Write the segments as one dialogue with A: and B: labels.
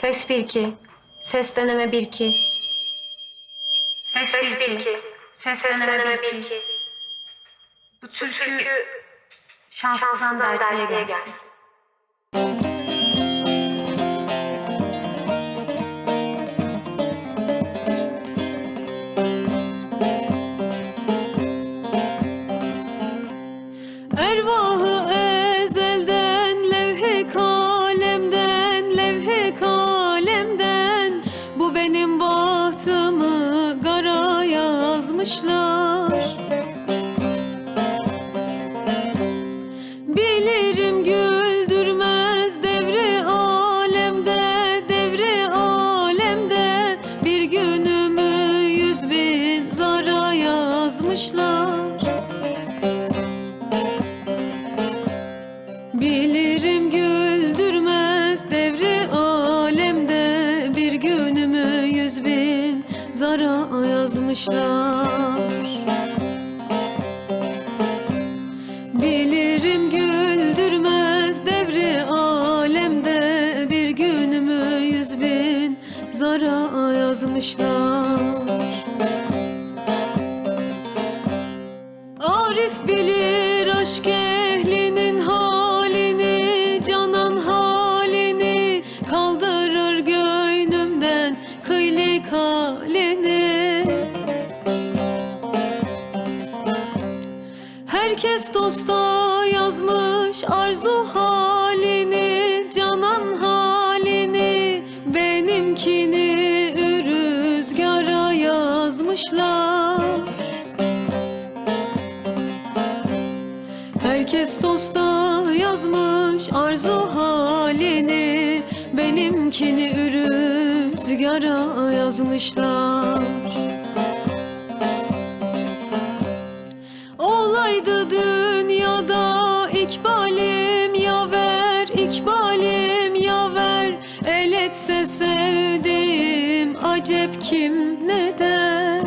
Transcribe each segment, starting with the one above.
A: Ses 1 2. Ses deneme 1 2. Ses 1 2. Ses deneme 1 2. Bu türkü şanslıdan dertliye gelsin.
B: Bahtımı kara yazmışlar. Bilirim güldürmez devre alemde devre alemde. Bir günümü yüz bin zara yazmışlar. Bilirim zara yazmışlar. Bilirim güldürmez devre alemde Bir günümü yüz bin zara yazmışlar. Arif bilir aşk Herkes dosta yazmış arzu halini, canan halini. Benimkini rüzgara yazmışlar. Herkes dosta yazmış arzu halini. Benimkini rüzgara yazmışlar ikbalim yaver ikbalim yaver. El etse sevdiğim acep kim ne der?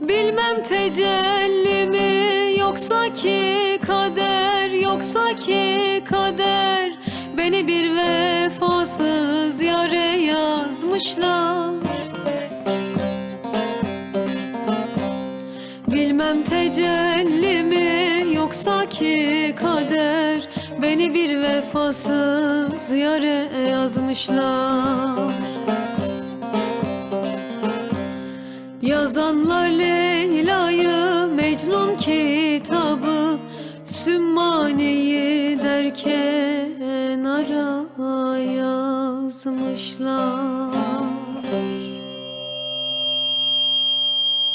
B: Bilmem tecelli mi yoksa ki kader yoksa ki kader. Beni bir vefasız yare yazmışlar Bilmem tecelli mi? Yoksa ki kader Beni bir vefasız yare yazmışlar. Yazanlar Leyla'yı Mecnun kitabı Sümmane'yi derken ara yazmışlar